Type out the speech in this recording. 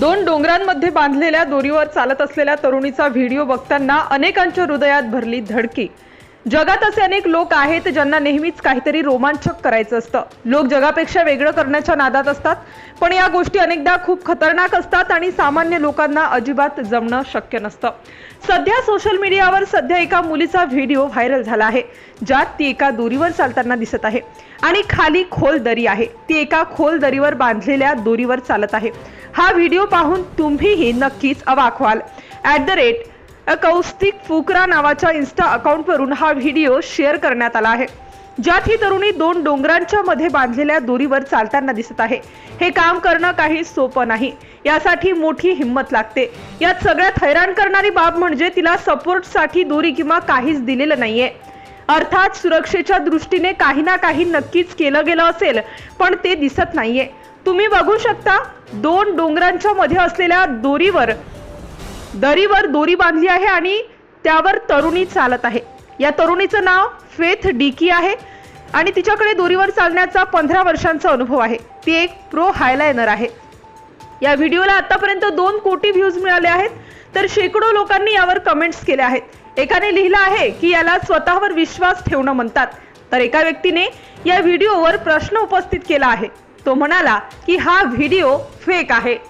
दोन डोंगरांमध्ये बांधलेल्या दोरीवर चालत असलेल्या तरुणीचा व्हिडिओ बघताना अनेकांच्या हृदयात भरली धडकी. जगात असे अनेक लोक आहेत ज्यांना नेहमीच काहीतरी रोमांचक करायचं असतं. लोक जगापेक्षा वेगळं करण्याच्या नादात असतात पण या गोष्टी अनेकदा खूप खतरनाक असतात आणि सामान्य लोकांना अजिबात जमणं शक्य नसतं. सध्या सोशल मीडियावर सध्या एका मुलीचा व्हिडिओ व्हायरल झाला आहे ज्यात ती एका दोरीवर चालताना दिसत आहे. आणि खाली खोल दरी आहे ती एका खोल दरीवर बांधलेल्या दोरीवर चालत आहे. हा व्हिडिओ पाहून तुम्हीही नक्कीच अवाक व्हाल. At the rate Kaustik Fukra नावाच्या इन्स्टा अकाउंटवरून हा व्हिडिओ शेअर करण्यात आला आहे. ज्यात ही तरुणी दोन डोंगरांच्या मध्ये बांधलेल्या दोरीवर चालताना दिसत आहे. हे काम करणं काही सोपं नाही. यासाठी मोठी हिंमत लागते. यात सगळ्यात हैराण करणारी बाब म्हणजे तिला सपोर्टसाठी दोरी किंवा काहीच दिलेलं नाहीये. अर्थात सुरक्षेच्या दृष्टीने काही ना काही नक्कीच केलं गेलं असेल पण ते दिसत नाहीये. तुम्ही बघू शकता दोन डोंगरांच्या मध्ये असलेल्या दोरीवर दरीवर दोरी बांधली आहे आणि त्यावर तरुणी चालत आहे. या तरुणीचं नाव फेथ डिकी आहे आणि तिच्याकडे दोरीवर चालण्याचा पंधरा वर्षांचा अनुभव आहे. ती एक प्रो हायलायनर आहे. या व्हिडिओला आतापर्यंत दोन कोटी व्ह्यूज मिळाले आहेत. तर शेकडो लोकांनी यावर कमेंट्स केल्या आहेत. एकाने लिहिलं आहे की याला स्वतःवर विश्वास ठेवणं म्हणतात. तर एका व्यक्तीने या व्हिडिओवर प्रश्न उपस्थित केला आहे. तो म्हणाला की हा व्हिडिओ फेक आहे.